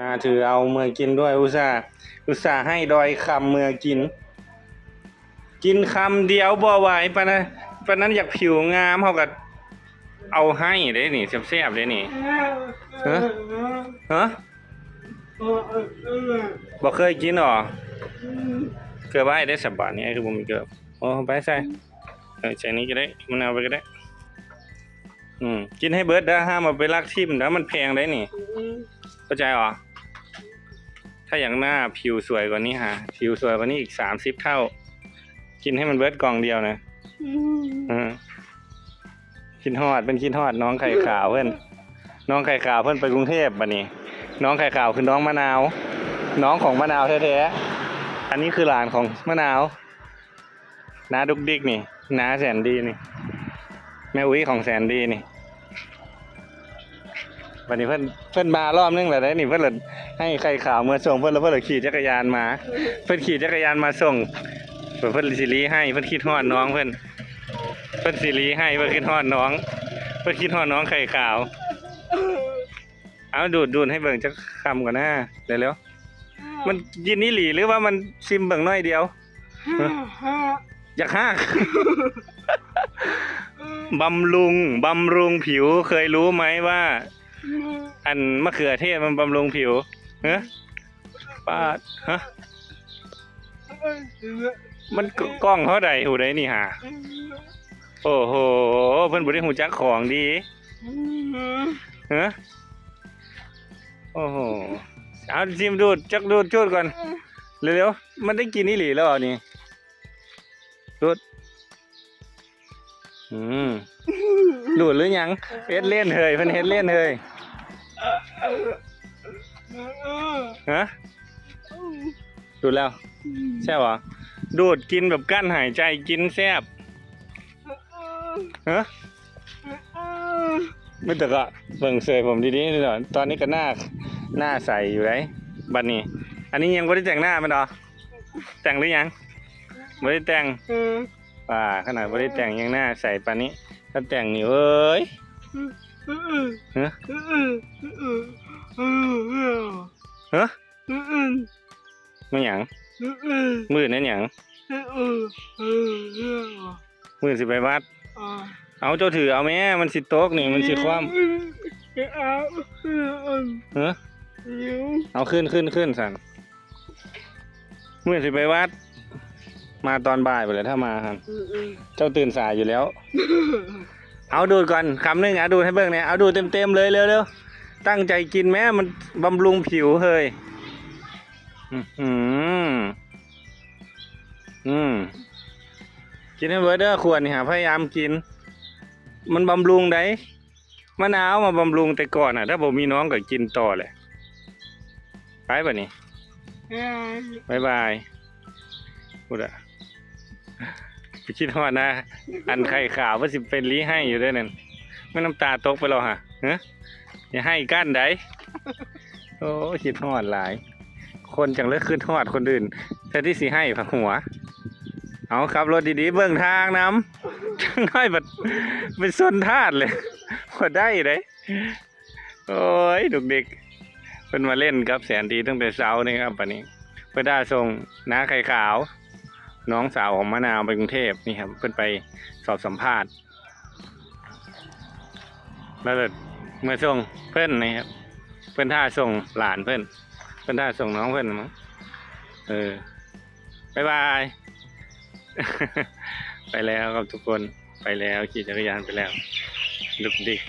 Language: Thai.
อ่าถือเอาเมือกินด้วยอุตส่าห์อุตส่าห์ให้ดอยคำเมือกิน กินคำเดียวบ่ไหวปะนะปะนั้นอยากผิวงามเขาก็เอาให้ได้นี่แซ่บๆได้นี่ฮะฮะบ่เคยกินหรอเกือบไว้ได้สับบาทนี้คือผมเกือบโอ้ไปใส่ใส่นี้ก็ได้มันเอาไปก็ได้ อืมกินให้เบิร์ดนะห้ามเอาไปลักทิ่มนะมันแพงได้นี่เข้าใจเหรอ ถ้าอย่างหน้าผิวสวยกว่านี้ฮะผิวสวยกว่านี้อีกสามสิบเท่า กินให้มันเบิร์ดกล่องเดียวนะอืมคิดฮอดเป็นคิดฮอดน้องไข่ขาวเพื่อนน้องไข่ขาวเพื่อนไปกรุงเทพบัดนี้ น้องไข่ขาวคือน้องมะนาว น้องของมะนาวแท้ๆอันนี้คือหลานของมะนาวน้าดุกดิกนี่น้าแสนดีนี่ แม่อุ้ยของแสนดีนี่ วันนี้เพื่อนเพื่อนมารอบนึงแล้วได้นี่เพื่อนเลยให้ไข่ขาวเมื่อส่งเพื่อนแล้วเพื่อนเลยขี่จักรยานมา เพื่อนขี่จักรยานมาส่ง เพื่อนเพื่อนสิรีให้เพื่อนคิดฮอดน้องเพื่อนเพื่อนสิรีให้เพื่อนคิดฮอดน้อง เพื่อนคิดฮอดน้องไข่ขาว เอาดูดดูดให้เบิ่งจักคำก่อนนะเร็วๆมันกินนี่หลีหรือว่ามันซิมเบิ่งน้อยเดียวอยากหักบำรุงบำรุงผิวเคยรู้ไหมว่า อันมะเขือเทศมันบำรุงผิวเฮ้ป้าดฮะมันกล้องเขาใดหูใดนี่ฮะโอ้โหเพิ่นบ่ได้หูจักของดีเฮะโอ้โหเอาซิมดูดจักดูดจูดก่อนเร็วๆมันได้กินนี่หลีแล้วนี่ดูดอืมดูดหรือยังเฮ็ดเล่นเฮยเพิ่นเฮ็ดเล่นเฮย ฮะดูดแล้วใช่ปะดูดกินแบบกั้นหายใจกินแซบฮะไม่แต่ก็เบิ่งเสยผมดีๆหน่อยตอนนี้ก็หน้าหน้าใสอยู่ไรบัดนี้ อันนี้ยังไม่ได้แต่งหน้ามันหรอแต่งหรือยังไม่ได้แต่งป่าขนาดไม่ได้แต่งยังหน้าใสปานนี้ ถ้าแต่งนี่เอ้ย ฮะฮะมันหยังมือนั่นหยังมือสิไปวัด เอาเจ้าถือเอาแม่มันสิโต๊กนี่มันสิคว่ำฮะเอาขึ้นขึ้นขึ้นสันมือสิไปวัด มาตอนบ่ายไปเลยถ้ามาครับเจ้าตื่นสายอยู่แล้ว เอาดูดก่อนคำหนึงเอาดูดให้เบิ่งเนี่ยเอาดูดเต็มๆเลยเร็วๆตั้งใจกินแม่มันบำรุงผิวเฮ้ยอือหืออืมกินให้เบิร์ดเด้อควรนี่ฮะพยายามกิน มันบำรุงได้มะนาวมาบำรุงแต่ก่อนอะ ถ้าผมมีน้องก็กินต่อเลยไปป่ะนี่บายบายพูดอะ ไปคิดฮอดนะ อันไข่ขาวว่าสิเป็นลีให้อยู่ด้วยนั่นไม่น้ำตาตกไปแล้วฮะเฮ้ยอย่าให้กั้นได้โอ้คิดฮอดหลาย คนจังเลิกขึ้นฮอดคนอื่นแท้ที่สิให้ผักหัว เอาขับรถดีๆเบื้องทางน้ำจังน้อยแบบเป็นส้นทาดเลยพอได้เลยโอ้ยดุกเด็กเป็นมาเล่นกับแสนดีตั้งแต่เช้านี่ครับปันนี้เพื่อได้ส่งน้าไข่ขาว น้องสาวของมะนาวไปกรุงเทพนี่ครับเพื่อนไปสอบสัมภาษณ์แล้วเมื่อส่งเพื่อนนะครับ เพื่อนท่าส่งหลานเพื่อนเพื่อนท่าส่งน้องเพื่อนมั้งเออบายบาย ไปแล้วครับทุกคนไปแล้วขี่จักรยานไปแล้วลุกดิก